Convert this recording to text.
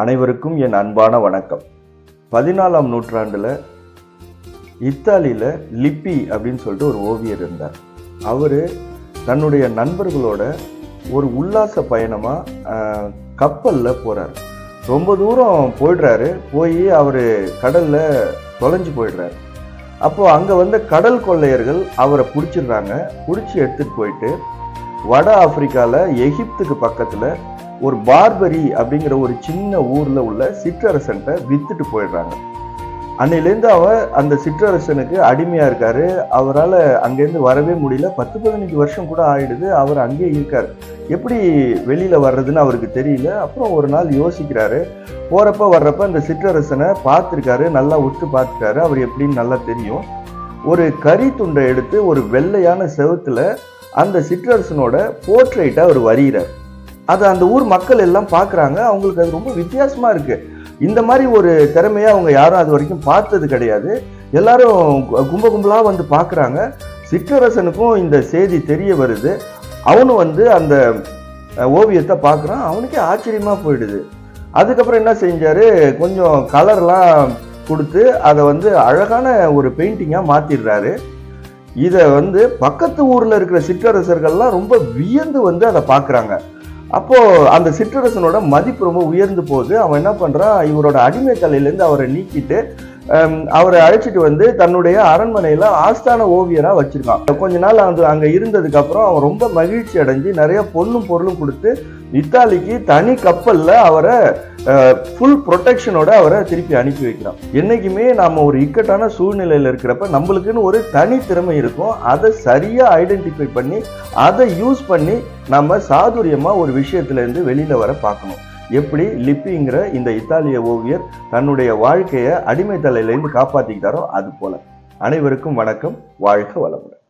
அனைவருக்கும் என் அன்பான வணக்கம். பதினாலாம் நூற்றாண்டில் இத்தாலியில் லிப்பி அப்படின்னு சொல்லிட்டு ஒரு ஓவியர் இருந்தார். அவர் தன்னுடைய நண்பர்களோட ஒரு உல்லாச பயணமாக கப்பலில் போகிறார் ரொம்ப தூரம் போயிடுறாரு. போய் அவர் கடலில் தொலைஞ்சு போயிடுறாரு. அப்போது அங்கே வந்த கடல் கொள்ளையர்கள் அவரை பிடிச்சிடுறாங்க. பிடிச்சி எடுத்துகிட்டு போயிட்டு வட ஆப்பிரிக்காவில் எகிப்துக்கு பக்கத்தில் ஒரு பார்பரி அப்படிங்கிற ஒரு சின்ன ஊரில் உள்ள சிற்றரசன்கிட்ட வித்துட்டு போயிடுறாங்க. அன்னையிலேருந்து அவர் அந்த சிற்றரசனுக்கு அடிமையாக இருக்காரு. அவரால் அங்கேருந்து வரவே முடியல. பத்து பதினஞ்சு வருஷம் கூட ஆயிடுது. அவர் அங்கேயே இருக்கார். எப்படி வெளியில் வர்றதுன்னு அவருக்கு தெரியல. அப்புறம் ஒரு நாள் யோசிக்கிறாரு. போகிறப்ப வர்றப்ப அந்த சிற்றரசனை பார்த்துருக்காரு. நல்லா உத்து பார்த்துட்டாரு அவர் எப்படின்னு நல்லா தெரியும். ஒரு கறி துண்டை எடுத்து ஒரு வெள்ளையான செவத்தில் அந்த சிற்றரசனோட போர்ட்ரேட்டை அவர் வரிகிறார் அதை அந்த ஊர் மக்கள் எல்லாம் பார்க்குறாங்க. அவங்களுக்கு அது ரொம்ப வித்தியாசமாக இருக்குது இந்த மாதிரி ஒரு திறமையை அவங்க யாரும் அது வரைக்கும் பார்த்தது கிடையாது. எல்லாரும் கும்ப கும்பலாக வந்து பார்க்குறாங்க. சிற்றரசனுக்கும் இந்த செய்தி தெரிய வருது. அவனும் வந்து அந்த ஓவியத்தை பார்க்குறான். அவனுக்கே ஆச்சரியமாக போயிடுது. அதுக்கப்புறம் என்ன செஞ்சாரு? கொஞ்சம் கலர்லாம் கொடுத்து அதை வந்து அழகான ஒரு பெயிண்டிங்காக மாற்றிடுறாரு இதை வந்து பக்கத்து ஊரில் இருக்கிற சிற்றரசர்கள்லாம் ரொம்ப வியந்து வந்து அதை பார்க்குறாங்க. அப்போது அந்த சிற்றரசனோட மதிப்பு ரொம்ப உயர்ந்து போகுது. அவன் என்ன பண்ணுறான் இவரோட அடிமை கலையிலேருந்து அவரை நீக்கிட்டு அவரை அழைச்சிட்டு வந்து தன்னுடைய அரண்மனையில ஆஸ்தான ஓவியரா வச்சிருக்கான். கொஞ்ச நாள் அது அங்க இருந்ததுக்கு அப்புறம் அவன் ரொம்ப மகிழ்ச்சி அடைஞ்சு நிறைய பொண்ணும் பொருளும் கொடுத்து இத்தாலிக்கு தனி கப்பல்ல அவரை ஃபுல் ப்ரொடெக்ஷனோட அவரை திருப்பி அனுப்பி வைக்கிறான். என்னைக்குமே நாம ஒரு இக்கட்டான சூழ்நிலையில இருக்கிறப்ப நம்மளுக்குன்னு ஒரு தனி திறமை இருக்கும். அதை சரியா ஐடென்டிஃபை பண்ணி அதை யூஸ் பண்ணி நம்ம சாதுரியமா ஒரு விஷயத்துல இருந்து வெளியில வர பார்க்கணும். எப்படி லிப்பிங்கிற இந்த இத்தாலிய ஓவியர் தன்னுடைய வாழ்க்கையை அடிமை தலையிலேருந்து காப்பாற்றிக்கிட்டாரோ அது போல. அனைவருக்கும் வணக்கம். வாழ்க வளமுடன்.